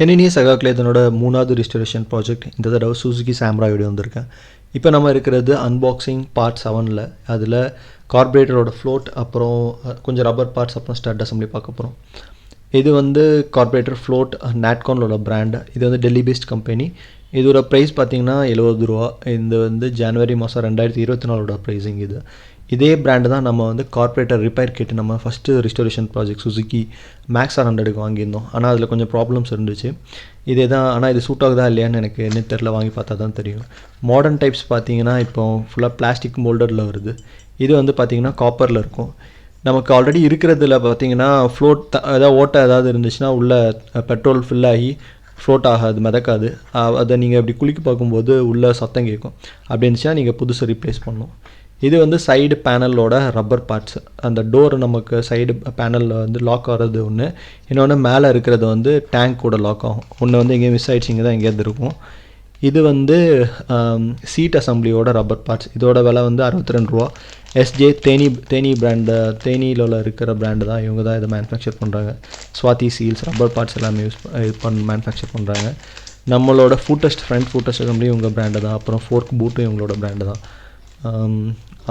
என்னினிய சகாக்களே இதனோட மூணாவது restoration project இந்த தடவை சுசுகி சாம்ரா வீடியோ வந்திருக்கேன். இப்போ நம்ம இருக்கிறது அன்பாக்சிங் பார்ட் செவனில் அதில் கார்பரேட்டரோட ஃப்ளோட் அப்புறம் கொஞ்சம் ரப்பர் பார்ட்ஸ் அப்புறம் ஸ்டட் அசம்பிளி பார்க்க போகிறோம் இது வந்து கார்பரேட்டர் ஃப்ளோட் நாட்கானோட பிராண்டு இது வந்து டெல்லி பேஸ்ட் கம்பெனி இதோட ப்ரைஸ் பார்த்தீங்கன்னா எழுபது ரூபா. இது வந்து ஜனவரி மாதம் ரெண்டாயிரத்தி இருபத்தி நாலோட ப்ரைஸிங் இது. இதே பிராண்டு தான் நம்ம வந்து கார்பரேட்டர் ரிப்பேர் கிட் நம்ம first restoration project Suzuki Max R ஹண்ட்ரடுக்கு வாங்கியிருந்தோம். ஆனால் அதில் கொஞ்சம் ப்ராப்ளம்ஸ் இருந்துச்சு. இதே தான் ஆனால் இது சூட் ஆகுதா இல்லையான்னு எனக்கு என்ன தெரில வாங்கி பார்த்தா தான் தெரியும். மாடர்ன் டைப்ஸ் பார்த்தீங்கன்னா இப்போ ஃபுல்லாக பிளாஸ்டிக் மோல்டரில் வருது. இது வந்து பார்த்தீங்கன்னா காப்பரில் இருக்கும். நமக்கு ஆல்ரெடி இருக்கிறதுல பார்த்தீங்கன்னா ஃப்ளோட் ஏதாவது ஓட்டை ஏதாவது இருந்துச்சுன்னா உள்ள பெட்ரோல் ஃபில் ஆகி ஃப்ளோட் ஆகாது மிதக்காது. அதை நீங்கள் இப்படி குளிக்க பார்க்கும்போது உள்ளே சத்தம் கேட்கும். அப்படி இருந்துச்சுன்னா நீங்கள் புதுசு ரீப்ளேஸ் பண்ணணும். இது வந்து சைடு பேனலோட ரப்பர் பார்ட்ஸ் அந்த டோர் நமக்கு சைடு பேனலில் வந்து லாக் ஆகிறது ஒன்று இன்னொன்று மேலே இருக்கிறது வந்து டேங்க்கோட லாக் ஆகும். ஒன்று வந்து எங்கேயும் மிஸ் ஆகிடுச்சிங்க தான் எங்கேயாவது இருக்கும். இது வந்து சீட் அசம்பிளியோட ரப்பர் பார்ட்ஸ் இதோட விலை வந்து அறுபத்தி ரெண்டு ரூபா எஸ்ஜே தேனி தேனி பிராண்டு தேனியில் இருக்கிற பிராண்டு தான். இவங்க தான் இதை மேனுஃபேக்சர் பண்ணுறாங்க ஸ்வாதி சீல்ஸ் ரப்பர் பார்ட்ஸ் எல்லாமே யூஸ் இது பண் மேனுஃபேக்சர் பண்ணுறாங்க நம்மளோட ஃபூட்டஸ்ட் ஃப்ரண்ட் ஃபூட்டஸ்ட் அசம்பிளி இவங்க பிராண்டு தான். அப்புறம் ஃபோர்க் பூட்டும் இவங்களோட பிராண்டு தான்.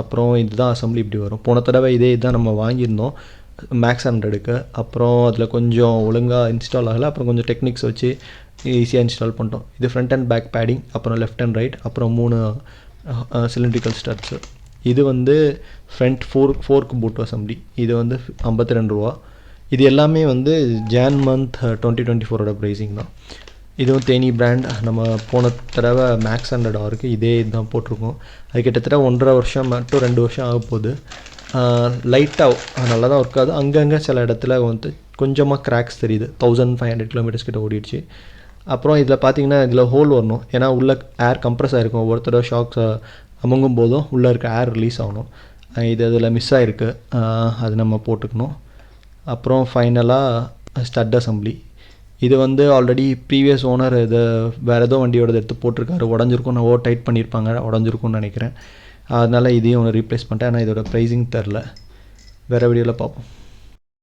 அப்புறம் இதுதான் அசம்பிளி இப்படி வரும். போன தடவை இதே இதுதான் நம்ம வாங்கியிருந்தோம். மேக்ஸ் ஹண்ட்ரடுக்கு அப்புறம் அதில் கொஞ்சம் ஒழுங்காக இன்ஸ்டால் ஆகலை. அப்புறம் கொஞ்சம் டெக்னிக்ஸ் வச்சு ஈஸியாக இன்ஸ்டால் பண்ணிட்டோம். இது ஃப்ரண்ட் அண்ட் பேக் பேடிங் அப்புறம் லெஃப்ட் அண்ட் ரைட் அப்புறம் மூணு சிலிண்ட்ரிக்கல் ஸ்டட்ஸு இது வந்து front four fork boot assembly இது வந்து ஐம்பத்தி ரெண்டு ரூபா. இது எல்லாமே வந்து ஜான் மந்த் டுவெண்ட்டி டுவெண்ட்டி ஃபோரோட ப்ரைஸிங் தான். இதுவும் தேனி பிராண்ட் நம்ம போன தடவை மேக்ஸ் ஹண்ட்ரட் ஆருக்கு இதே இதுதான் போட்டிருக்கோம். அது கிட்டத்தட்ட ஒன்றரை வருஷம் மட்டும் ரெண்டு வருஷம் ஆக போகுது. லைட்டாக நல்லா தான் ஒர்க் ஆகுது. அங்கங்கே சில இடத்துல வந்து கொஞ்சமாக கிராக்ஸ் தெரியுது. தௌசண்ட் ஃபைவ் ஹண்ட்ரட் கிலோமீட்டர்ஸ் கிட்ட ஓடிடுச்சு. அப்புறம் இதில் பார்த்தீங்கன்னா இதில் ஹோல் வரணும். ஏன்னா உள்ளே ஏர் கம்ப்ரஸ் ஆகிருக்கும் ஒவ்வொருத்தரோட ஷாக்ஸ் அமுங்கும் போதும் உள்ளே இருக்க ஏர் ரிலீஸ் ஆகணும். இது அதில் மிஸ் ஆகிருக்கு அது நம்ம போட்டுக்கணும். அப்புறம் ஃபைனலாக ஸ்டட் அசம்பிளி இது வந்து ஆல்ரெடி ப்ரீவியஸ் ஓனர் இது வேறு ஏதோ வண்டியோட எடுத்து போட்டிருக்காரு. உடஞ்சிருக்கும். நான் ஓவர் டைட் பண்ணியிருப்பாங்க உடஞ்சிருக்கும்னு நினைக்கிறேன். அதனால் இதையும் ஒன்று ரீப்ளேஸ் பண்ணிட்டேன். ஆனால் இதோட ப்ரைஸிங் தெரில வேறு வீடியோவில் பார்ப்போம்.